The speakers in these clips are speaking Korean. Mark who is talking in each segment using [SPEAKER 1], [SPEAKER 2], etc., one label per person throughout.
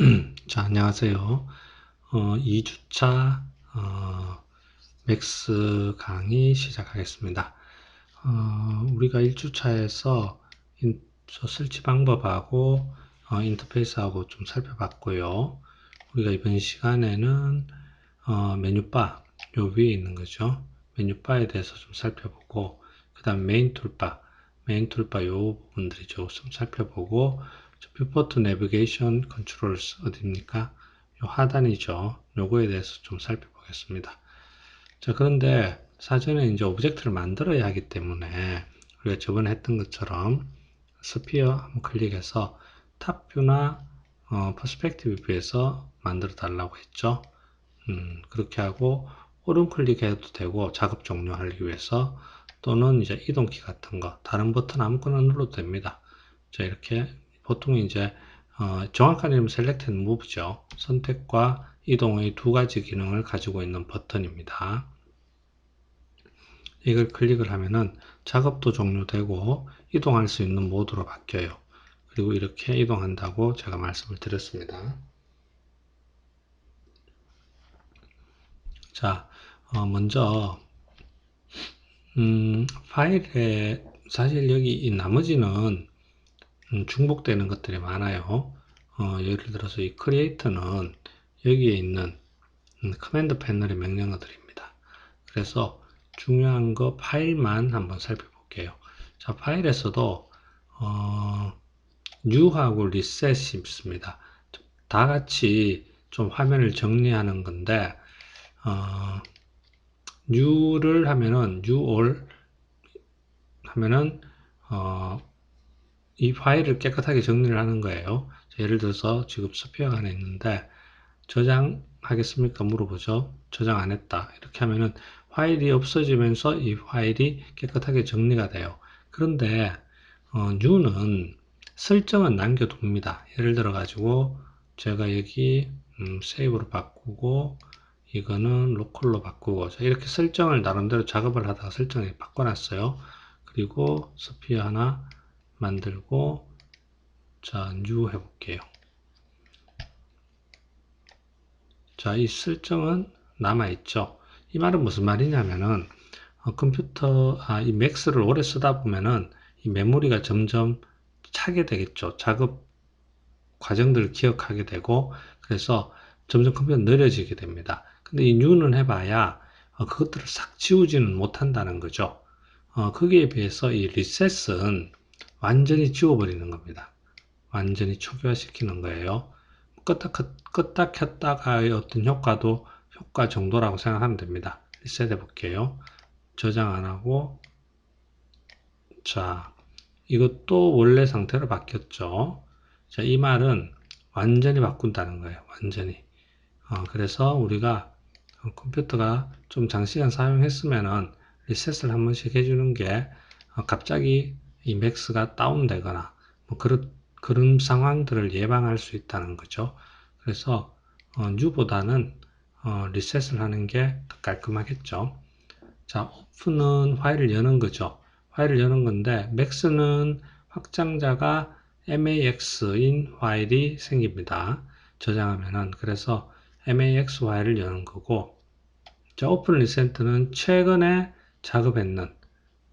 [SPEAKER 1] 자, 안녕하세요. 어, 2주차 어, 맥스 강의 시작하겠습니다. 어, 우리가 1주차에서 인, 설치 방법하고 어, 인터페이스하고 좀 살펴봤고요. 우리가 이번 시간에는 어, 메뉴바 요 위에 있는 거죠. 메뉴바에 대해서 좀 살펴보고 그 다음 메인 툴바 메인 툴바 요 부분들이죠. 좀 살펴보고 뷰포트 내비게이션 컨트롤스 어디입니까? 요 하단이죠. 요거에 대해서 좀 살펴보겠습니다. 자, 그런데 사전에 이제 오브젝트를 만들어야 하기 때문에 우리가 저번에 했던 것처럼 스피어 한번 클릭해서 탑뷰나 어, 퍼스펙티브 뷰에서 만들어 달라고 했죠. 음, 그렇게 하고 오른 클릭해도 되고 작업 종료하기 위해서 또는 이제 이동키 같은 거 다른 버튼 아무거나 눌러도 됩니다. 자 이렇게 보통 이제 어, 정확한 이름 셀렉트 앤 무브죠. 선택과 이동의 두 가지 기능을 가지고 있는 버튼입니다. 이걸 클릭을 하면은 작업도 종료되고 이동할 수 있는 모드로 바뀌어요. 그리고 이렇게 이동한다고 제가 말씀을 드렸습니다. 자, 어, 먼저 음, 파일에 사실 여기 이 나머지는 음, 중복되는 것들이 많아요. 어, 예를 들어서 이 create는 여기에 있는 음, 커맨드 패널의 명령어들입니다. 그래서 중요한 거 파일만 한번 살펴볼게요. 자, 파일에서도 어, new하고 reset이 있습니다. 다 같이 좀 화면을 정리하는 건데 어, new를 하면은 new all 하면은 어, 이 파일을 깨끗하게 정리를 하는 거예요. 예를 들어서 지금 스피어가 하나 있는데 저장하겠습니까? 물어보죠. 저장 안 했다. 이렇게 하면은 파일이 없어지면서 이 파일이 깨끗하게 정리가 돼요. 그런데 어, new는 설정은 남겨둡니다. 예를 들어 가지고 제가 여기 음, 세이브로 바꾸고 이거는 로컬로 바꾸고 이렇게 설정을 나름대로 작업을 하다가 설정을 바꿔놨어요. 그리고 스피어 하나 만들고 자, 뉴 해볼게요. 자, 이 설정은 남아있죠. 이 말은 무슨 말이냐면은 어, 컴퓨터, 아, 이 맥스를 오래 쓰다 보면은 이 메모리가 점점 차게 되겠죠. 작업 과정들을 기억하게 되고 그래서 점점 컴퓨터가 느려지게 됩니다. 근데 이 뉴는 해봐야 어, 그것들을 싹 지우지는 못한다는 거죠. 어, 거기에 비해서 이 리셋은 완전히 지워버리는 겁니다. 완전히 초기화시키는 거예요. 껐다, 껐다 켰다가의 어떤 효과도 효과 정도라고 생각하면 됩니다. 리셋 해 볼게요. 저장 안 하고 자 이것도 원래 상태로 바뀌었죠. 자, 이 말은 완전히 바꾼다는 거예요. 완전히. 어, 그래서 우리가 컴퓨터가 좀 장시간 사용했으면은 리셋을 한 번씩 해주는 게 어, 갑자기 이 맥스가 다운되거나 뭐 그런 그런 상황들을 예방할 수 있다는 거죠. 그래서 어, 뉴보다는 어, 리셋을 하는 게 더 깔끔하겠죠. 자, 오픈은 파일을 여는 거죠. 파일을 여는 건데 맥스는 확장자가 max인 파일이 생깁니다. 저장하면은 그래서 max 파일을 여는 거고 자, 오픈 리센트는 최근에 작업했는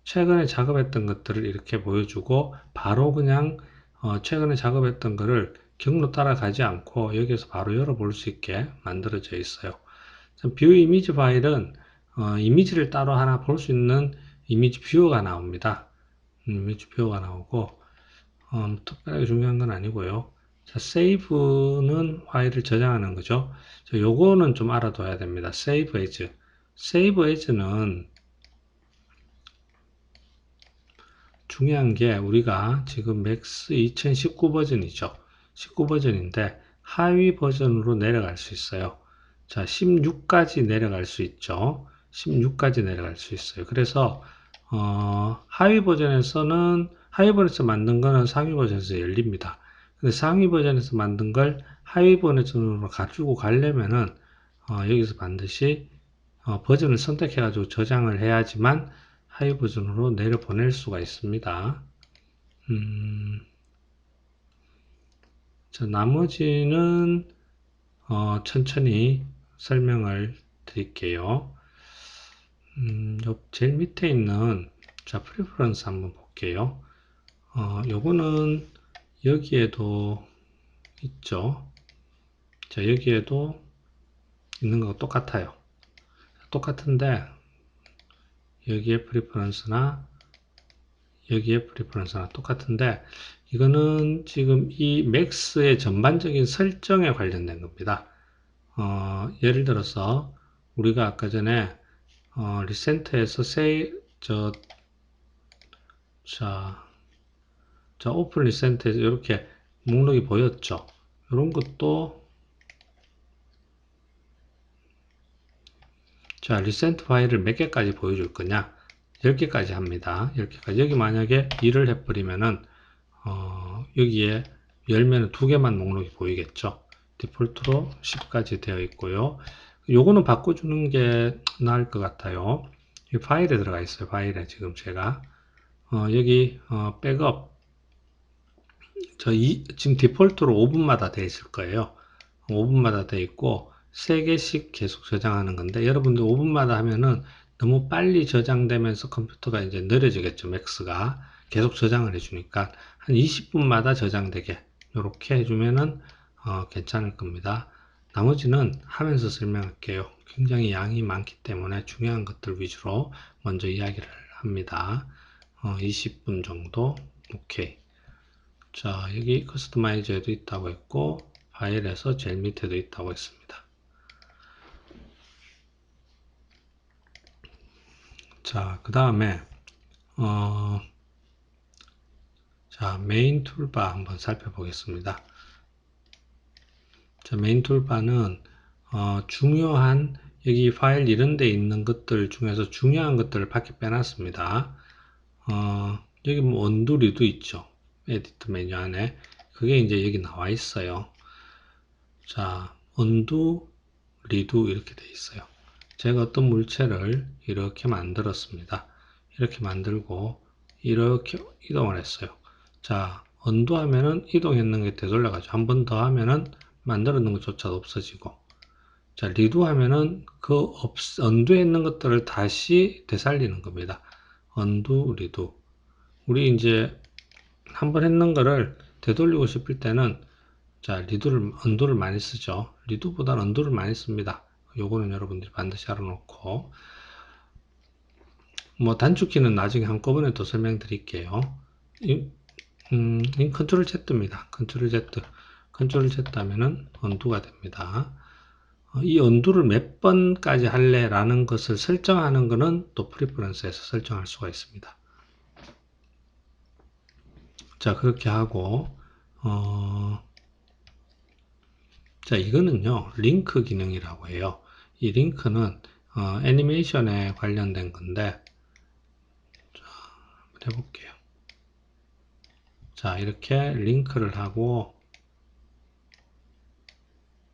[SPEAKER 1] 최근에 작업했던 것들을 이렇게 보여주고 바로 그냥 어, 최근에 작업했던 것을 경로 따라가지 않고 여기서 바로 열어볼 수 있게 만들어져 있어요. 뷰 이미지 파일은 어, 이미지를 따로 하나 볼 수 있는 이미지 뷰어가 나옵니다. 음, 이미지 뷰어가 나오고 어, 특별하게 중요한 건 아니고요. 자, 세이브는 파일을 저장하는 거죠. 자, 요거는 좀 알아둬야 됩니다. 세이브 에즈. 세이브 에즈는 중요한 게 우리가 지금 맥스 2019 버전이죠. 19 버전인데 하위 버전으로 내려갈 수 있어요. 자, 16까지 내려갈 수 있죠. 16까지 내려갈 수 있어요. 그래서 어, 하위 버전에서는 하위 버전에서 만든 거는 상위 버전에서 열립니다. 근데 상위 버전에서 만든 걸 하위 버전으로 가지고 가려면은 어, 여기서 반드시 어, 버전을 선택해 가지고 저장을 해야지만 하위 버전으로 내려보낼 수가 있습니다. 음, 자, 나머지는 어, 천천히 설명을 드릴게요. 음, 요 제일 밑에 있는 자, 프리퍼런스 한번 볼게요. 어, 요거는 여기에도 있죠. 자, 여기에도 있는 거 똑같아요. 똑같은데 여기에 프리퍼런스나 여기에 프리퍼런스나 똑같은데 이거는 지금 이 맥스의 전반적인 설정에 관련된 겁니다. 어, 예를 들어서 우리가 아까 전에 어, 리센트에서 세, 저, 자, 자, 오픈 리센트에서 이렇게 목록이 보였죠. 이런 것도 자, 리센트 파일을 몇 개까지 보여줄 거냐? 10개까지 합니다. 10개까지. 여기 만약에 1을 해버리면은, 어, 여기에 열면은 두 개만 목록이 보이겠죠. 디폴트로 10까지 되어 있고요. 요거는 바꿔주는 게 나을 것 같아요. 이 파일에 들어가 있어요. 파일에 지금 제가. 어, 여기, 어, 백업. 저 이, 지금 디폴트로 5분마다 돼 있을 거예요. 5분마다 돼 있고, 3개씩 계속 저장하는 건데, 여러분들 5분마다 하면은 너무 빨리 저장되면서 컴퓨터가 이제 느려지겠죠. 맥스가. 계속 저장을 해주니까, 한 20분마다 저장되게, 이렇게 해주면은, 어, 괜찮을 겁니다. 나머지는 하면서 설명할게요. 굉장히 양이 많기 때문에 중요한 것들 위주로 먼저 이야기를 합니다. 어, 20분 정도. 오케이. 자, 여기 커스터마이저에도 있다고 했고, 파일에서 제일 밑에도 있다고 했습니다. 자, 그 다음에, 어, 자, 메인 툴바 한번 살펴보겠습니다. 자, 메인 툴바는, 어, 중요한, 여기 파일 이런 데 있는 것들 중에서 중요한 것들을 밖에 빼놨습니다. 어, 여기 뭐 언두리도 있죠. 에디트 메뉴 안에. 그게 이제 여기 나와 있어요. 자, 언두, 리두 이렇게 돼 있어요. 제가 어떤 물체를 이렇게 만들었습니다. 이렇게 만들고 이렇게 이동을 했어요. 자, 언두 하면은 이동했는 게 되돌려가지고 한 번 더 하면은 만들어 놓은 것조차 없어지고 자, 리두 하면은 그 없, 언두에 있는 것들을 다시 되살리는 겁니다. 언두, 리두. 우리 이제 한 번 했는 거를 되돌리고 싶을 때는 자, 리두를, 언두를 많이 쓰죠. 리두보다는 언두를 많이 씁니다. 요거는 여러분들이 반드시 알아놓고 뭐 단축키는 나중에 한꺼번에 또 설명드릴게요. 이, 음, 이 컨트롤 Z입니다. 컨트롤 Z. 컨트롤 Z 하면은 언두가 됩니다. 어, 이 언두를 몇 번까지 할래 라는 것을 설정하는 것은 또 프리퍼런스에서 설정할 수가 있습니다. 자, 그렇게 하고, 어, 자, 이거는요, 링크 기능이라고 해요. 이 링크는 어, 애니메이션에 관련된 건데 자, 한번 해볼게요. 자 이렇게 링크를 하고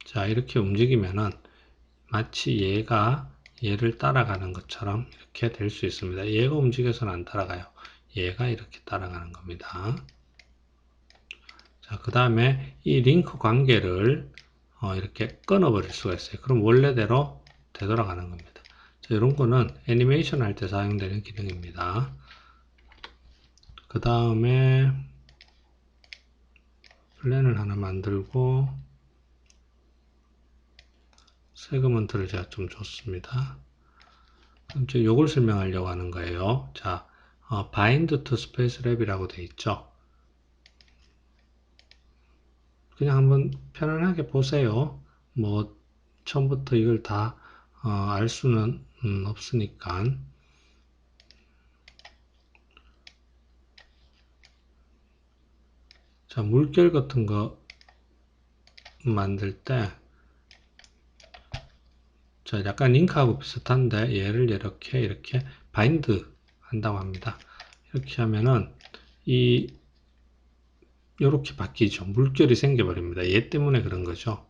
[SPEAKER 1] 자 이렇게 움직이면은 마치 얘가 얘를 따라가는 것처럼 이렇게 될 수 있습니다. 얘가 움직여서는 안 따라가요. 얘가 이렇게 따라가는 겁니다. 자, 그 다음에 이 링크 관계를 어, 이렇게 끊어버릴 수가 있어요. 그럼 원래대로 되돌아가는 겁니다. 자, 이런 거는 애니메이션 할 때 사용되는 기능입니다. 그 다음에 플랜을 하나 만들고 세그먼트를 제가 좀 줬습니다. 그럼 이제 요걸 설명하려고 하는 거예요. 자, 어, bind to space 랩이라고 돼 있죠. 그냥 한번 편안하게 보세요. 뭐 처음부터 이걸 다알 수는 음, 없으니까 자 물결 같은 거 만들 때 자, 약간 링크하고 비슷한데 얘를 이렇게 이렇게 바인드 한다고 합니다. 이렇게 하면은 이 이렇게 바뀌죠. 물결이 생겨버립니다. 얘 때문에 그런 거죠.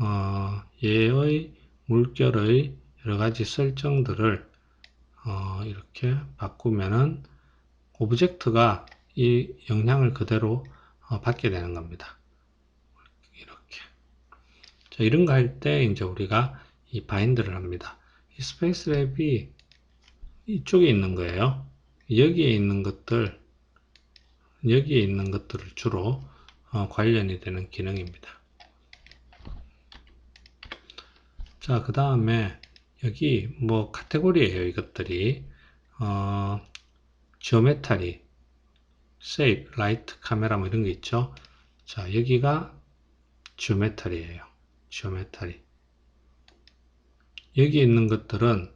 [SPEAKER 1] 어, 얘의 물결의 여러 가지 설정들을 어, 이렇게 바꾸면은 오브젝트가 이 영향을 그대로 어, 받게 되는 겁니다. 자, 이런 거 할 때 이제 우리가 이 바인드를 합니다. 이 스페이스 랩이 이쪽에 있는 거예요. 여기에 있는 것들, 여기에 있는 것들을 주로 어, 관련이 되는 기능입니다. 자, 그 다음에 여기 뭐 카테고리예요. 이것들이 어, 지오메타리, 세이프, 라이트, 카메라 뭐 이런 게 있죠. 자, 여기가 지오메타리예요. 지오메타리. 여기 있는 것들은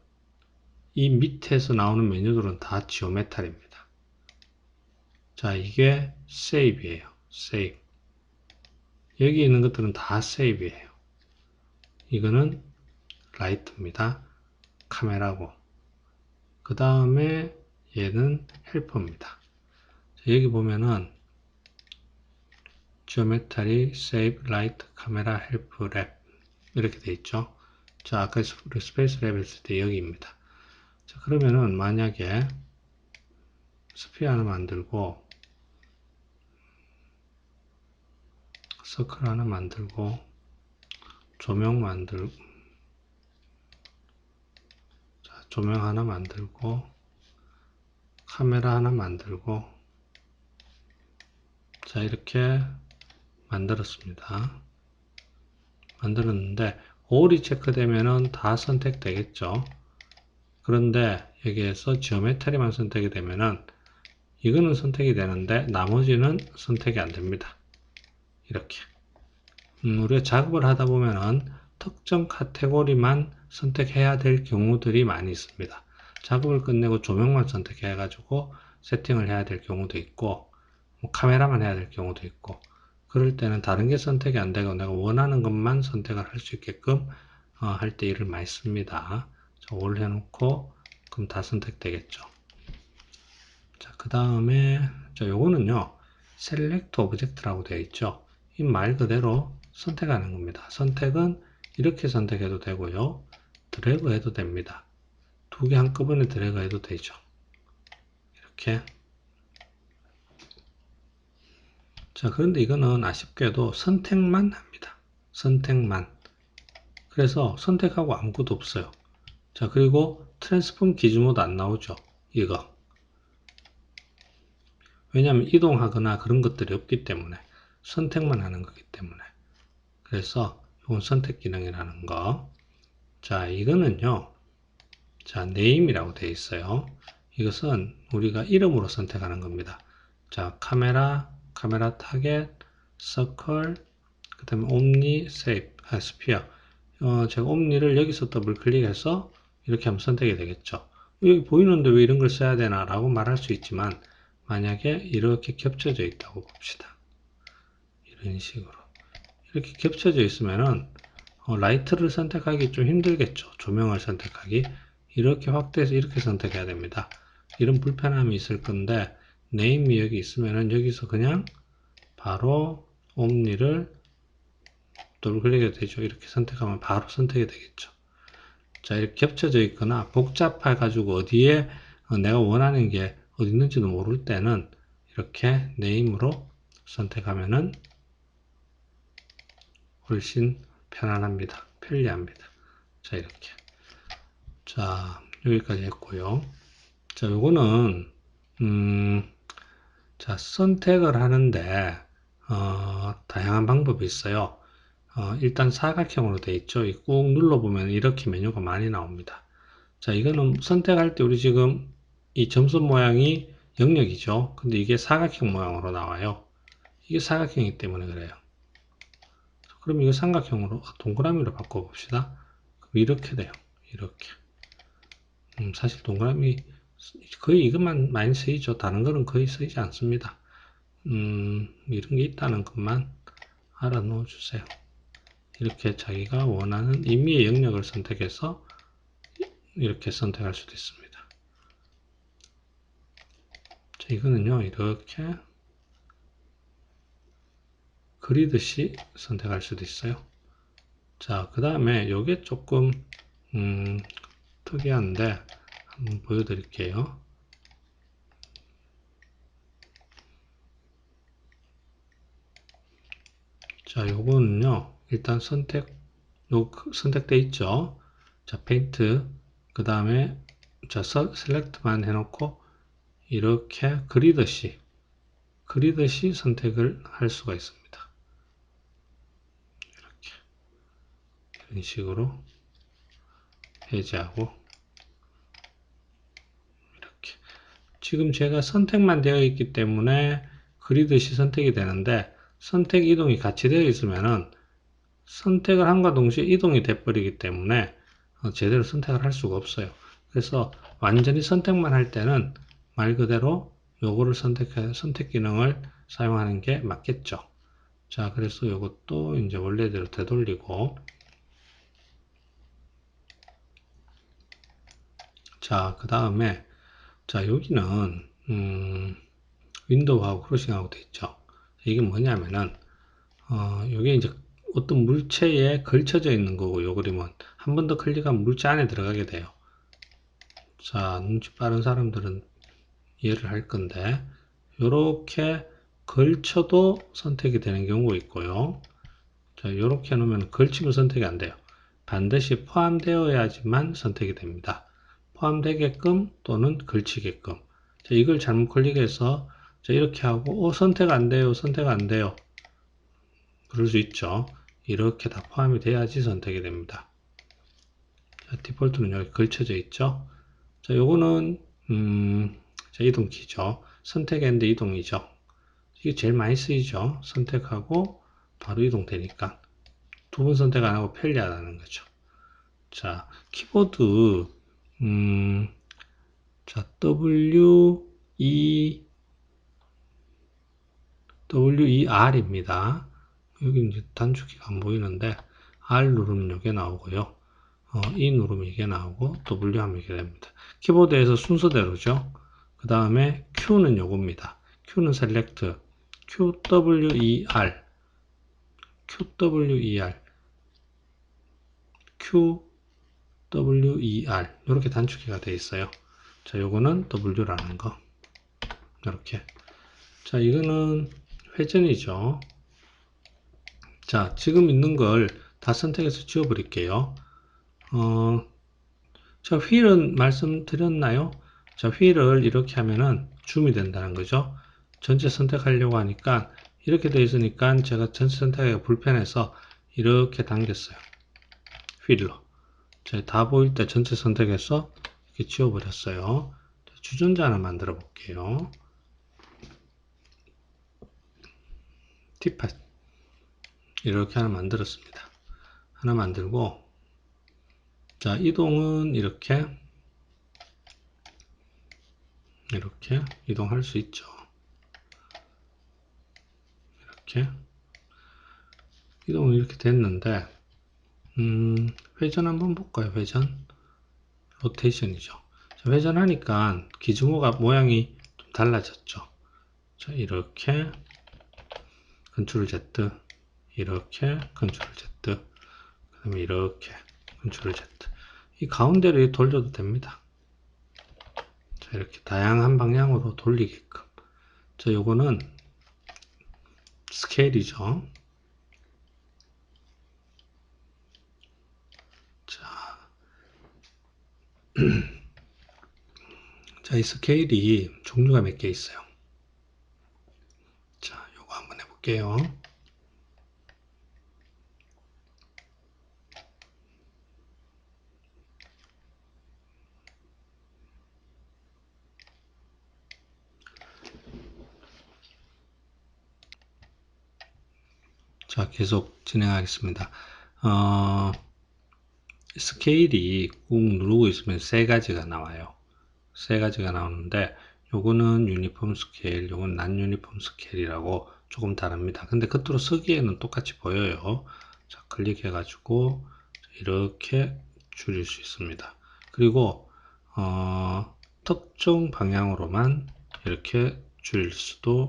[SPEAKER 1] 이 밑에서 나오는 메뉴들은 다 지오메타리입니다. 자, 이게 세이브예요. 세이브. 여기 있는 것들은 다 세이브예요. 이거는 라이트입니다. 카메라고. 그 다음에 얘는 헬퍼입니다. 여기 보면은 geometry, save, light, camera, help, lab 이렇게 돼 있죠. 자, 아까 스페이스 랩 했을 때 여기입니다. 자, 그러면은 만약에 스피어 하나 만들고 서클 하나 만들고 조명 만들고 자, 조명 하나 만들고 카메라 하나 만들고 자 이렇게 만들었습니다. 만들었는데 all이 체크되면은 다 선택되겠죠. 그런데 여기에서 지오메트리만 선택이 되면은 이거는 선택이 되는데 나머지는 선택이 안 됩니다 이렇게 음, 우리가 작업을 하다 보면은 특정 카테고리만 선택해야 될 경우들이 많이 있습니다. 작업을 끝내고 조명만 선택해 가지고 세팅을 해야 될 경우도 있고 뭐 카메라만 해야 될 경우도 있고 그럴 때는 다른 게 선택이 안 되고 내가 원하는 것만 선택을 할 수 있게끔 어, 할때 일을 많이 씁니다. 올 해놓고 그럼 다 선택되겠죠. 자, 그 다음에 자, 요거는요. 셀렉트 오브젝트라고 되어 있죠. 이말 그대로 선택하는 겁니다. 선택은 이렇게 선택해도 되고요. 드래그 해도 됩니다. 두 개 한꺼번에 드래그 해도 되죠. 이렇게. 자, 그런데 이거는 아쉽게도 선택만 합니다. 선택만. 그래서 선택하고 아무것도 없어요. 자, 그리고 트랜스폼 기준모드 안 나오죠. 이거. 왜냐하면 이동하거나 그런 것들이 없기 때문에. 선택만 하는 거기 때문에. 그래서 이건 선택 기능이라는 거. 자, 이거는요. 자, name이라고 되어 있어요. 이것은 우리가 이름으로 선택하는 겁니다. 자, 카메라, 카메라 타겟, 서클, 그 다음에 옴니, 세이프, 아, 스피어. 어, 제가 옴니를 여기서 더블 클릭해서 이렇게 하면 선택이 되겠죠. 여기 보이는데 왜 이런 걸 써야 되나 라고 말할 수 있지만 만약에 이렇게 겹쳐져 있다고 봅시다. 이런 식으로. 이렇게 겹쳐져 있으면은 어, 라이트를 선택하기 좀 힘들겠죠. 조명을 선택하기. 이렇게 확대해서 이렇게 선택해야 됩니다. 이런 불편함이 있을 건데 네임이 여기 있으면은 여기서 그냥 바로 옴니를 더블클릭해도 되죠. 이렇게 선택하면 바로 선택이 되겠죠. 자, 이렇게 겹쳐져 있거나 복잡해 가지고 어디에 어, 내가 원하는 게 어디 있는지도 모를 때는 이렇게 네임으로 선택하면은 훨씬 편안합니다. 편리합니다. 자, 이렇게. 자, 여기까지 했고요. 자, 요거는, 음, 자, 선택을 하는데, 어, 다양한 방법이 있어요. 어, 일단 사각형으로 되어 있죠. 꾹 눌러보면 이렇게 메뉴가 많이 나옵니다. 자, 이거는 선택할 때 우리 지금 이 점선 모양이 영역이죠. 근데 이게 사각형 모양으로 나와요. 이게 사각형이기 때문에 그래요. 그럼 이거 삼각형으로 동그라미로 바꿔봅시다. 이렇게 돼요. 이렇게. 음, 사실 동그라미 거의 이것만 많이 쓰이죠. 다른 거는 거의 쓰이지 않습니다. 음, 이런 게 있다는 것만 알아 놓아 주세요. 이렇게 자기가 원하는 임의의 영역을 선택해서 이렇게 선택할 수도 있습니다. 자, 이거는요, 이렇게 그리듯이 선택할 수도 있어요. 자, 그 다음에 요게 조금, 음, 특이한데, 한번 보여드릴게요. 자, 요거는요, 일단 선택 요 선택돼 있죠. 자, 페인트. 그 다음에 자, 셀렉트만 해놓고 이렇게 그리듯이 그리듯이 선택을 할 수가 있습니다. 이렇게 이런 식으로 해제하고 이렇게 지금 제가 선택만 되어 있기 때문에 그리듯이 선택이 되는데 선택 이동이 같이 되어 있으면은 선택을 함과 동시에 이동이 돼 버리기 때문에 어, 제대로 선택을 할 수가 없어요. 그래서 완전히 선택만 할 때는 말 그대로 요거를 선택해 선택 기능을 사용하는 게 맞겠죠. 자, 그래서 요것도 이제 원래대로 되돌리고 자, 그 다음에 자, 여기는 음, 윈도우하고 크로싱하고 돼 있죠. 이게 뭐냐면은 어, 이게 이제 어떤 물체에 걸쳐져 있는 거고 요 그림은 한 번 더 클릭하면 물체 안에 들어가게 돼요. 자, 눈치 빠른 사람들은 이해를 할 건데 이렇게 걸쳐도 선택이 되는 경우가 있고요. 자, 이렇게 해놓으면 걸치면 선택이 안 돼요. 반드시 포함되어야지만 선택이 됩니다. 포함되게끔 또는 걸치게끔. 자, 이걸 잘못 클릭해서 자, 이렇게 하고 어, 선택 안 돼요. 선택 안 돼요. 그럴 수 있죠. 이렇게 다 포함이 돼야지 선택이 됩니다. 자, 디폴트는 여기 걸쳐져 있죠. 자, 요거는 음, 자, 이동키죠. 선택했는데 이동이죠. 이게 제일 많이 쓰이죠. 선택하고 바로 이동되니까 두 번 선택 안 하고 편리하다는 거죠. 자, 키보드 음, 자, W E W E R입니다. 여기 이제 단축키가 안 보이는데 R 누르면 이게 나오고요. 어, E 누르면 이게 나오고 W 하면 이게 됩니다. 키보드에서 순서대로죠. 그 다음에 Q는 요겁니다. Q는 셀렉트 QWER QWER QWER 이렇게 단축키가 되어 있어요. 자, 요거는 W라는 거. 이렇게. 자, 이거는 회전이죠. 자, 지금 있는 걸 다 선택해서 지워 버릴게요. 어, 자, 휠은 말씀드렸나요? 자, 휠을 이렇게 하면은 줌이 된다는 거죠. 전체 선택하려고 하니까 이렇게 되어 있으니까 제가 전체 선택하기가 불편해서 이렇게 당겼어요. 휠로. 자, 다 보일 때 전체 선택해서 이렇게 지워버렸어요. 주전자 하나 만들어 볼게요. 티팟. 이렇게 하나 만들었습니다. 하나 만들고, 자, 이동은 이렇게, 이렇게 이동할 수 있죠. 이렇게. 이동은 이렇게 됐는데, 음, 회전 한번 볼까요? 회전. 로테이션이죠. 자, 회전하니까 기준호가 모양이 좀 달라졌죠. 자, 이렇게 컨트롤 Z 이렇게 컨트롤 Z 그 다음에 이렇게 컨트롤 Z 이 가운데를 돌려도 됩니다. 자, 이렇게 다양한 방향으로 돌리게끔 자, 요거는 스케일이죠. 자, 이 스케일이 종류가 몇 개 있어요. 자, 요거 한번 해볼게요. 자, 계속 진행하겠습니다. 어, 스케일이 꾹 누르고 있으면 세 가지가 나와요. 세 가지가 나오는데 요거는 유니폼 스케일, 요건 난 유니폼 스케일이라고 조금 다릅니다. 근데 겉으로 쓰기에는 똑같이 보여요. 자, 클릭해 가지고 이렇게 줄일 수 있습니다. 그리고 어, 특정 방향으로만 이렇게 줄일 수도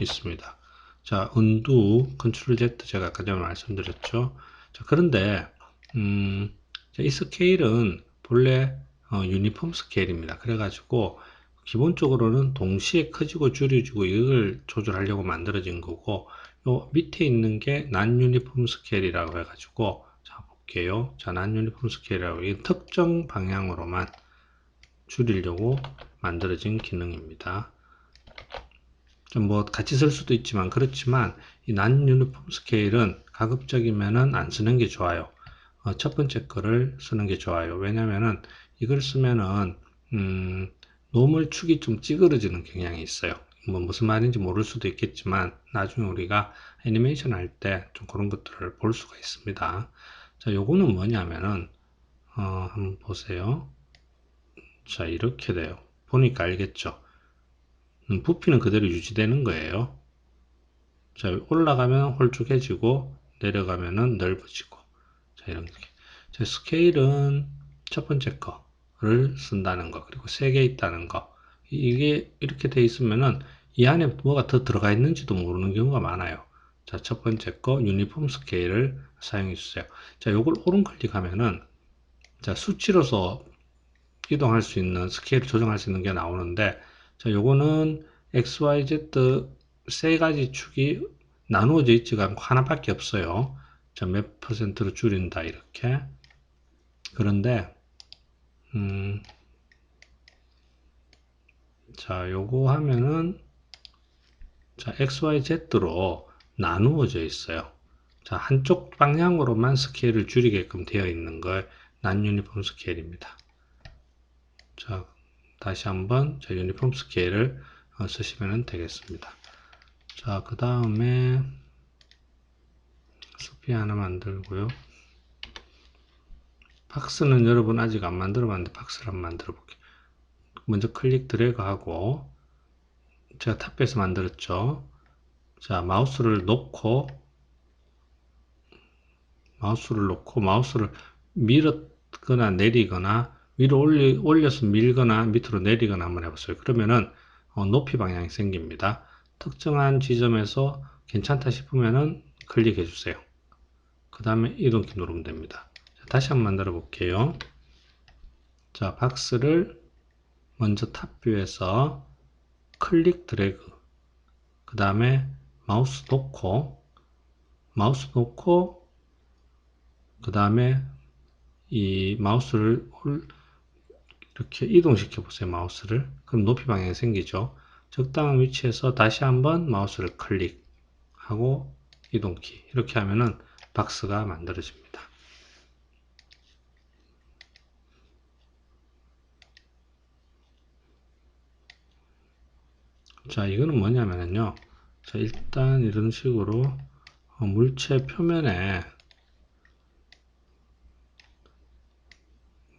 [SPEAKER 1] 있습니다. 자, 은두 컨트롤 Z 제가 아까 전에 말씀드렸죠. 자, 그런데 음, 이 스케일은 본래 어, 유니폼 스케일입니다. 그래가지고 기본적으로는 동시에 커지고 줄여주고 이걸 조절하려고 만들어진 거고 요 밑에 있는 게 난 유니폼 스케일이라고 해가지고 자 볼게요. 자, 난 유니폼 스케일이라고 이 특정 방향으로만 줄이려고 만들어진 기능입니다. 좀뭐 같이 쓸 수도 있지만 그렇지만 이 난 유니폼 스케일은 가급적이면은 안 쓰는 게 좋아요. 어, 첫 번째 거를 쓰는 게 좋아요. 왜냐면은 이걸 쓰면은 음, 노멀축이 좀 찌그러지는 경향이 있어요. 뭐 무슨 말인지 모를 수도 있겠지만 나중에 우리가 애니메이션 할 때 좀 그런 것들을 볼 수가 있습니다. 자, 요거는 뭐냐면은 어, 한번 보세요. 자, 이렇게 돼요. 보니까 알겠죠? 음, 부피는 그대로 유지되는 거예요. 자, 올라가면 홀쭉해지고 내려가면은 넓어지고 자, 이런 게. 자, 스케일은 첫 번째 거를 쓴다는 거 그리고 세 개 있다는 거 이게 이렇게 돼 있으면은 이 안에 뭐가 더 들어가 있는지도 모르는 경우가 많아요. 자, 첫 번째 거 유니폼 스케일을 사용해 주세요. 자, 요걸 오른 클릭하면은 자, 수치로서 이동할 수 있는 스케일을 조정할 수 있는 게 나오는데 자, 요거는 XYZ 세 가지 축이 나누어져 있지가 않고 하나밖에 없어요. 자, 몇 퍼센트로 줄인다 이렇게. 그런데 음, 자, 요거 하면은 자, XYZ로 나누어져 있어요. 자, 한쪽 방향으로만 스케일을 줄이게끔 되어 있는 걸 난 유니폼 스케일입니다. 자, 다시 한번 저 유니폼 스케일을 어, 쓰시면 되겠습니다. 자, 그 다음에 스 피 하나 만들고요. 박스는 여러분 아직 안 만들어 봤는데 박스를 한번 만들어 볼게요. 먼저 클릭 드래그 하고 제가 탑에서 만들었죠. 자, 마우스를 놓고 마우스를 놓고 마우스를 밀었거나 내리거나 위로 올리, 올려서 밀거나 밑으로 내리거나 한번 해보세요. 그러면은 어, 높이 방향이 생깁니다. 특정한 지점에서 괜찮다 싶으면은 클릭해 주세요. 그 다음에 이동키 누르면 됩니다. 자, 다시 한번 만들어 볼게요. 자, 박스를 먼저 탑뷰에서 클릭 드래그 그 다음에 마우스 놓고 마우스 놓고 그 다음에 이 마우스를 이렇게 이동시켜 보세요 마우스를 그럼 높이 방향이 생기죠 적당한 위치에서 다시 한번 마우스를 클릭하고 이동키 이렇게 하면은 박스가 만들어집니다 자 이거는 뭐냐면요 자 일단 이런 식으로 어, 물체 표면에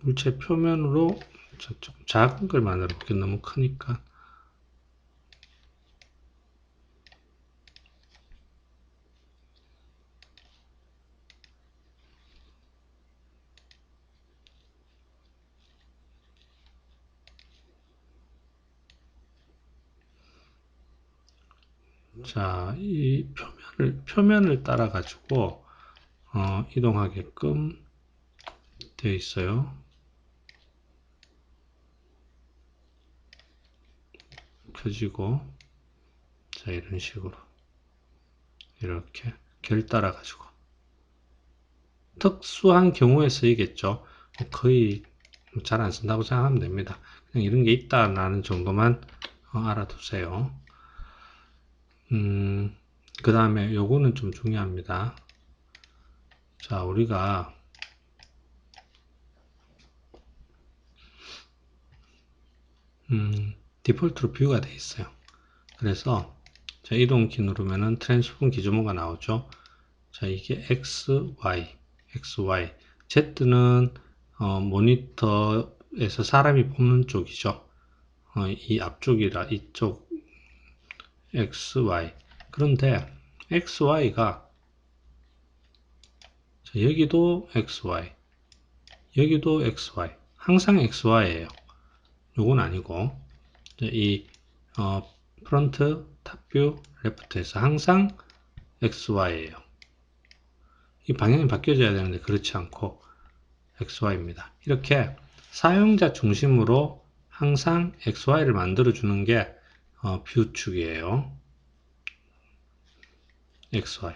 [SPEAKER 1] 물체 표면으로 좀 작은 걸 만들어 볼게요. 너무 크니까. 자, 이 표면을, 표면을 따라 가지고, 어, 이동하게끔 되어 있어요. 켜지고 자 이런 식으로. 이렇게 결 따라 가지고. 특수한 경우에 쓰이겠죠. 거의 잘 안 쓴다고 생각하면 됩니다. 그냥 이런 게 있다라는 정도만 어, 알아두세요 음, 그 다음에 요거는 좀 중요합니다 자 우리가 음, 디폴트로 뷰가 되어 있어요. 그래서 자, 이동키 누르면은 트랜스폼 기준모가 나오죠. 자, 이게 X, Y, X, Y. Z는 어, 모니터에서 사람이 뽑는 쪽이죠. 어, 이 앞쪽이라 이쪽 X, Y. 그런데 X, Y가 자, 여기도 X, Y. 여기도 X, Y. 항상 X, Y예요. 요건 아니고 이 어, 프론트, 탑뷰, 레프트에서 항상 XY예요. 이 방향이 바뀌어져야 되는데 그렇지 않고 XY입니다. 이렇게 사용자 중심으로 항상 XY를 만들어 주는 게 어, 뷰축이에요. XY.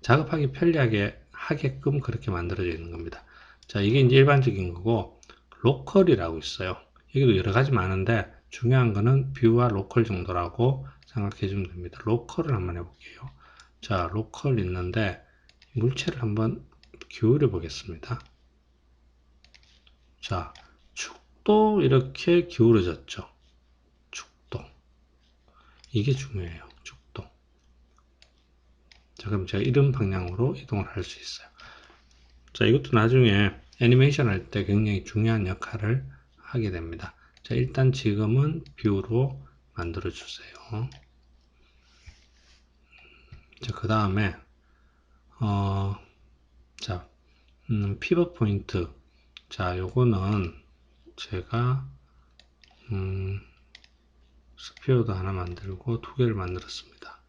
[SPEAKER 1] 작업하기 편리하게 하게끔 그렇게 만들어져 있는 겁니다. 자, 이게 이제 일반적인 거고, 로컬이라고 있어요. 여기도 여러 가지 많은데, 중요한 거는 뷰와 로컬 정도라고 생각해 주면 됩니다. 로컬을 한번 해볼게요. 자, 로컬 있는데, 물체를 한번 기울여 보겠습니다. 자, 축도 이렇게 기울어졌죠. 이게 중요해요. 축도. 자, 그럼 제가 이런 방향으로 이동을 할 수 있어요. 자, 이것도 나중에 애니메이션 할 때 굉장히 중요한 역할을 하게 됩니다. 자, 일단 지금은 뷰로 만들어 주세요. 자, 그 다음에, 어, 자, 음, 피벗 포인트. 자, 요거는 제가, 음, 스피어도 하나 만들고 두 개를 만들었습니다.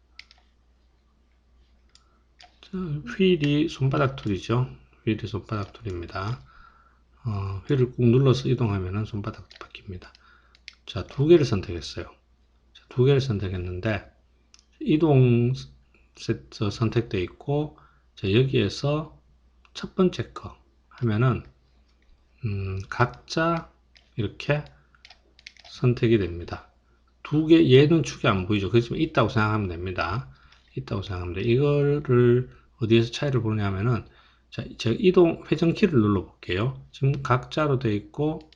[SPEAKER 1] 자, 휠이 손바닥 툴이죠. 휠이 손바닥 툴입니다. 어, 휠을 꾹 눌러서 이동하면 손바닥 바뀝니다. 자, 두 개를 선택했어요. 자, 두 개를 선택했는데, 이동 세트 선택되어 있고, 자, 여기에서 첫 번째 거 하면은, 음, 각자 이렇게 선택이 됩니다. 두 개, 얘는 축이 안 보이죠. 그렇지만 있다고 생각하면 됩니다. 있다고 생각하면 돼. 이거를 어디에서 차이를 보냐면은, 자, 제가 이동 회전키를 눌러 볼게요. 지금 각자로 되어 있고,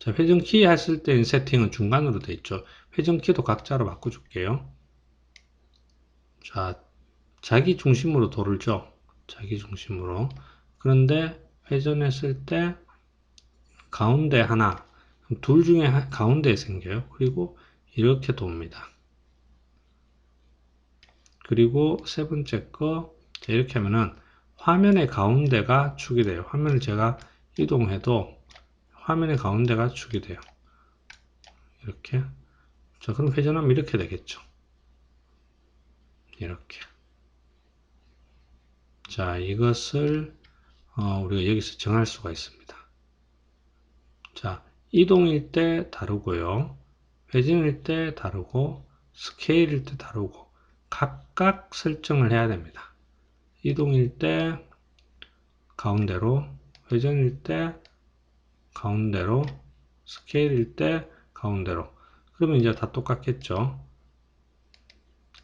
[SPEAKER 1] 자, 회전키 했을 때 세팅은 중간으로 되어 있죠. 회전키도 각자로 바꿔줄게요. 자, 자기 중심으로 돌죠. 자기 중심으로. 그런데 회전했을 때 가운데 하나, 둘 중에 하- 가운데에 생겨요. 그리고 이렇게 돕니다. 그리고 세 번째 거, 자, 이렇게 하면은 화면의 가운데가 축이 돼요. 화면을 제가 이동해도 화면의 가운데가 축이 돼요. 이렇게. 자, 그럼 회전하면 이렇게 되겠죠. 이렇게. 자, 이것을 어, 우리가 여기서 정할 수가 있습니다. 자, 이동일 때 다르고요. 회전일 때 다르고, 스케일일 때 다르고, 각각 설정을 해야 됩니다. 이동일 때 가운데로, 회전일 때 가운데로, 스케일일 때 가운데로. 그러면 이제 다 똑같겠죠.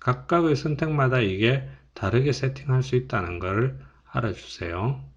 [SPEAKER 1] 각각의 선택마다 이게 다르게 세팅할 수 있다는 걸 알아주세요.